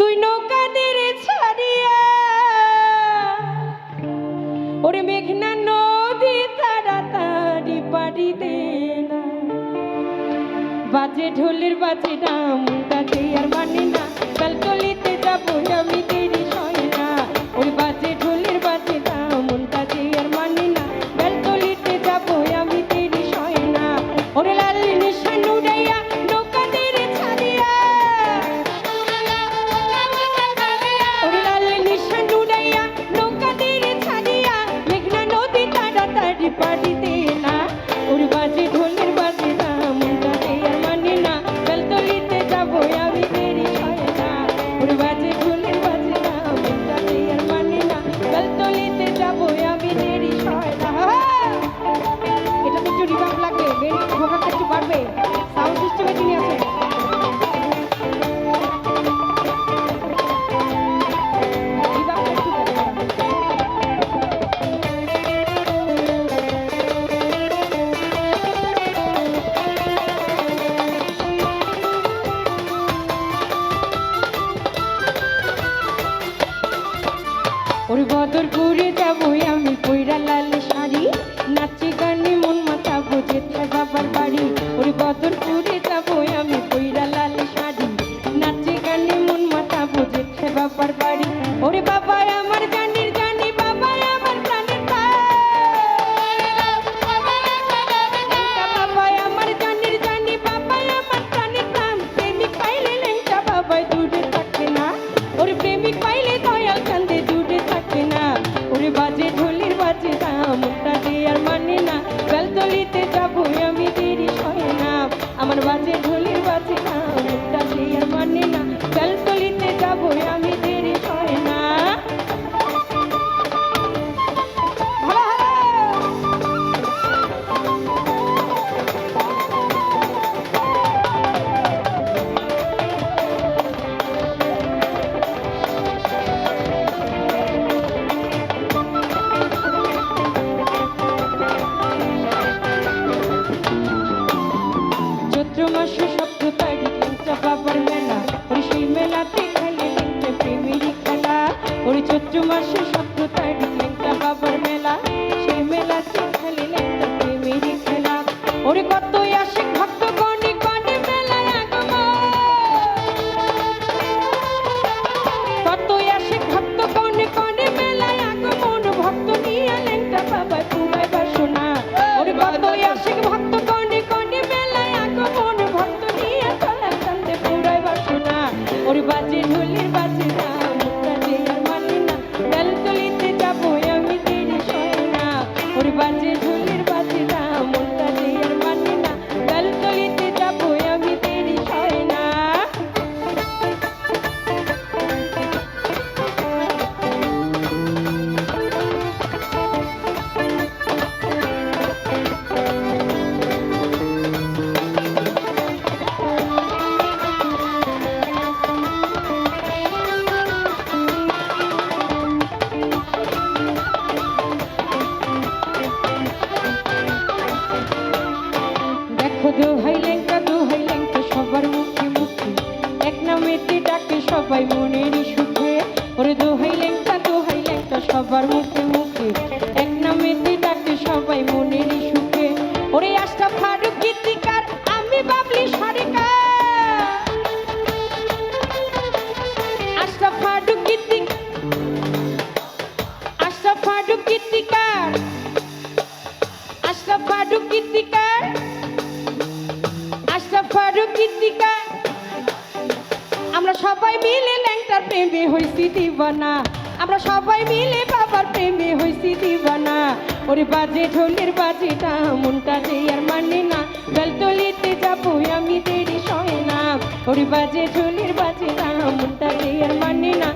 তুই নৌকাদের ছাড়িয়া। ওরে মেঘনা নদী তাড়াতাড়ি বাড়ি দে না। বাজে ঢোলের বাজে ডাম কাজে আর মানে না? কালকলিতে যাব আমি বদর করে যাব আমি পৈরা লাল শাড়ি। নাচে গানে মন মাথা বুঝে বাবার যেতে যাবো বসে সপ্ত তারি কিনতে বাবার মেলা। ওর সেই মেলাতে খালি কিনতে প্রেমেরই Everybody, সবার মুখে মুখে। এক নামেতে ডাকে সবাই মনের সুখে। ওরে আশটা ফারুক গীতিকার, আমি বাবলি সরকার। আমরা সবাই মিলে ল্যাংটার প্রেমে হয়েছি দিবানা। আমরা সবাই মিলে বাবার প্রেমে হয়েছি দিবানা ওরে বাজে ঢোলের বাজেটা, মনটা যে আর মানে না। দলতলিতে যাব আমি দেরি সয় না। ওরে বাজে ঢোলের বাজেটা, মনটা যে আর মানে না।